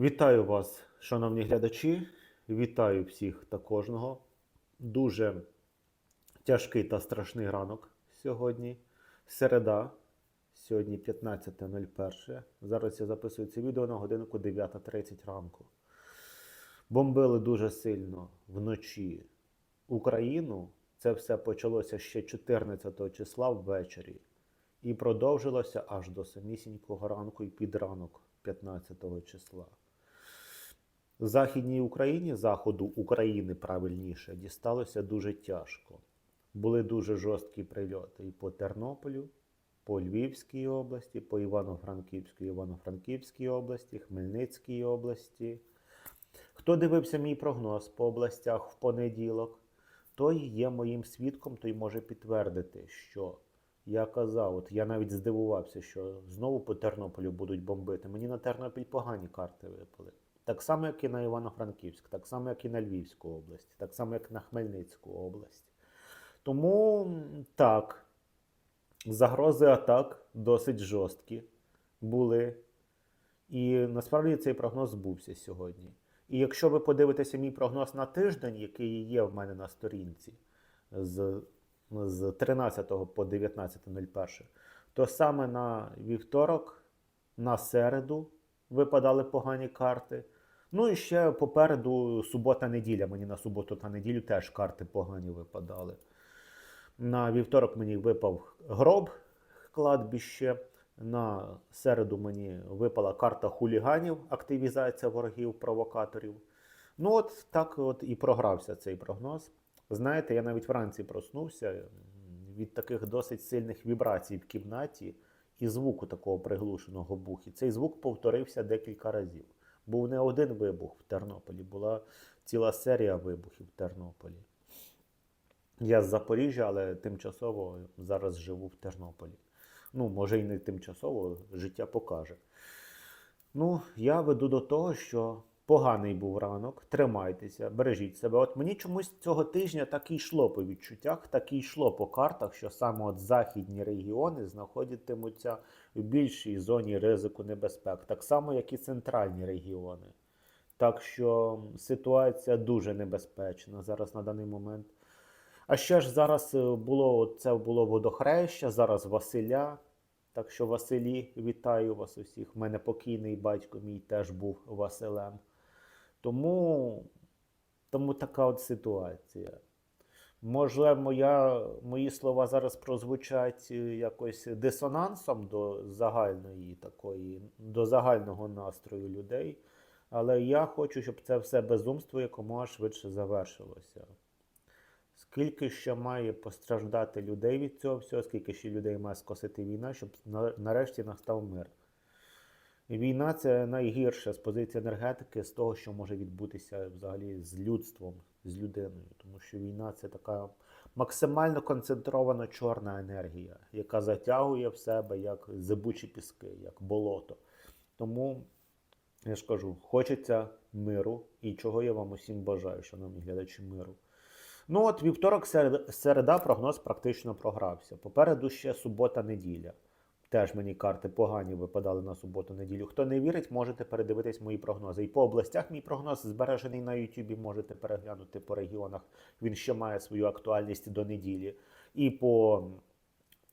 Вітаю вас, шановні глядачі. Вітаю всіх та кожного. Дуже тяжкий та страшний ранок сьогодні. Середа. Сьогодні 15.01. Зараз я записую це відео на годинку 9.30 ранку. Бомбили дуже сильно вночі Україну. Це все почалося ще 14 числа ввечері. І продовжилося аж до самісінького ранку і під ранок 15 числа. Західній Україні, заходу України правильніше, дісталося дуже тяжко. Були дуже жорсткі прильоти і по Тернополю, по Львівській області, по Івано-Франківській, Івано-Франківській області, Хмельницькій області. Хто дивився мій прогноз по областях в понеділок, той є моїм свідком, той може підтвердити, що я казав, от я навіть здивувався, що знову по Тернополю будуть бомбити. Мені на Тернопіль погані карти випали. Так само, як і на Івано-Франківськ, так само, як і на Львівську область, так само, як на Хмельницьку область. Тому так, загрози атак досить жорсткі були. І насправді цей прогноз збувся сьогодні. І якщо ви подивитеся мій прогноз на тиждень, який є в мене на сторінці з, з 13 по 19.01, то саме на вівторок, на середу випадали погані карти. Ну і ще попереду субота-неділя. Мені на суботу та неділю теж карти погані випадали. На вівторок мені випав гроб кладбище. На середу мені випала карта хуліганів, активізація ворогів, провокаторів. Ну, от так от і програвся цей прогноз. Знаєте, я навіть вранці проснувся від таких досить сильних вібрацій в кімнаті і звуку такого приглушеного бухи. Цей звук повторився декілька разів. Був не один вибух в Тернополі, була ціла серія вибухів в Тернополі. Я з Запоріжжя, але тимчасово зараз живу в Тернополі. Ну, може і не тимчасово, життя покаже. Ну, я веду до того, що поганий був ранок, тримайтеся, бережіть себе. От мені чомусь цього тижня так і йшло по відчуттях, так і йшло по картах, що саме от західні регіони знаходитимуться в більшій зоні ризику небезпек, так само, як і центральні регіони. Так що ситуація дуже небезпечна зараз на даний момент. А ще ж зараз е, було це було водохреща, зараз Василя. Так що, Василі, вітаю вас усіх. У мене покійний батько мій теж був Василем. Тому, тому така от ситуація. Можливо, моя, мої слова зараз прозвучать е, якось дисонансом до загальної такої, до загального настрою людей. Але я хочу, щоб це все безумство якомога швидше завершилося. Скільки ще має постраждати людей від цього всього, скільки ще людей має скосити війна, щоб нарешті настав мир. Війна це найгірше з позиції енергетики, з того, що може відбутися взагалі з людством, з людиною. Тому що війна це така максимально концентрована чорна енергія, яка затягує в себе як зибучі піски, як болото. Тому я ж кажу, хочеться миру, і чого я вам усім бажаю, шановні глядачі миру. Ну от вівторок, середа, середа прогноз практично програвся. Попереду ще субота-неділя. Теж мені карти погані випадали на суботу-неділю. Хто не вірить, можете передивитись мої прогнози. І по областях мій прогноз збережений на Ютубі, можете переглянути по регіонах. Він ще має свою актуальність до неділі. І по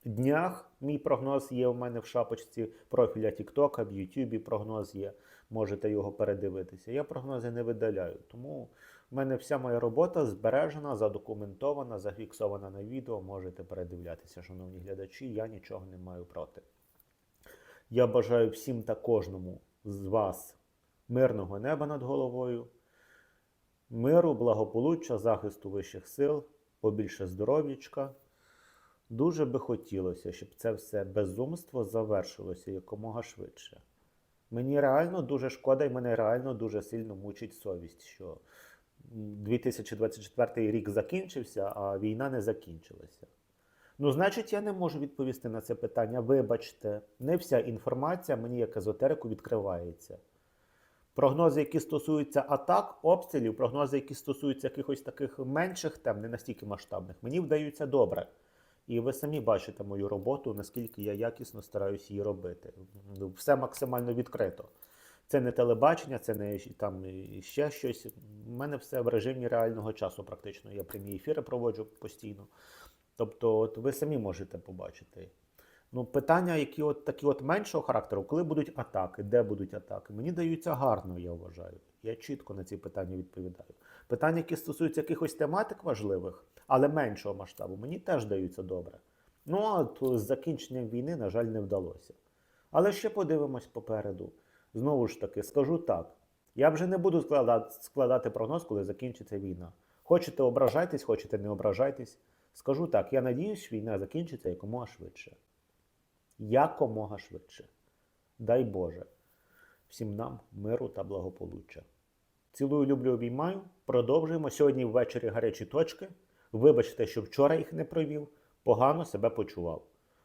днях мій прогноз є у мене в шапочці профіля Тіктока, в Ютубі прогноз є. Можете його передивитися. Я прогнози не видаляю. Тому в мене вся моя робота збережена, задокументована, зафіксована на відео. Можете передивлятися, шановні глядачі. Я нічого не маю проти. Я бажаю всім та кожному з вас мирного неба над головою, миру, благополуччя, захисту вищих сил, побільше здоров'ячка. Дуже би хотілося, щоб це все безумство завершилося якомога швидше. Мені реально дуже шкода, і мене реально дуже сильно мучить совість, що 2024 рік закінчився, а війна не закінчилася. Ну, значить, я не можу відповісти на це питання. Вибачте, не вся інформація мені як езотерику відкривається. Прогнози, які стосуються атак, обстрілів, прогнози, які стосуються якихось таких менших тем, не настільки масштабних, мені вдаються добре. І ви самі бачите мою роботу, наскільки я якісно стараюся її робити. Все максимально відкрито. Це не телебачення, це не там ще щось. У мене все в режимі реального часу, практично. Я прямі ефіри проводжу постійно. Тобто, от ви самі можете побачити. Ну, питання, які от такі от меншого характеру, коли будуть атаки, де будуть атаки, мені даються гарно, я вважаю. Я чітко на ці питання відповідаю. Питання, які стосуються якихось тематик важливих, але меншого масштабу, мені теж даються добре. Ну, а от з закінченням війни, на жаль, не вдалося. Але ще подивимось попереду. Знову ж таки, скажу так: я вже не буду складати, складати прогноз, коли закінчиться війна. Хочете ображайтесь, хочете не ображайтесь. Скажу так, я надіюсь, війна закінчиться якомога швидше. Якомога швидше. Дай Боже. Всім нам миру та благополуччя. Цілую, люблю, обіймаю. Продовжуємо. Сьогодні ввечері гарячі точки. Вибачте, що вчора їх не провів, погано себе почував.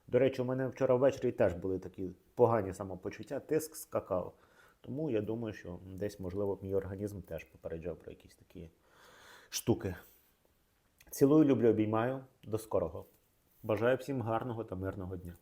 До речі, у мене вчора ввечері теж були такі погані самопочуття, тиск скакав. Тому я думаю, що десь, можливо, мій організм теж попереджав про якісь такі штуки. Цілую, люблю, обіймаю. До скорого. Бажаю всім гарного та мирного дня.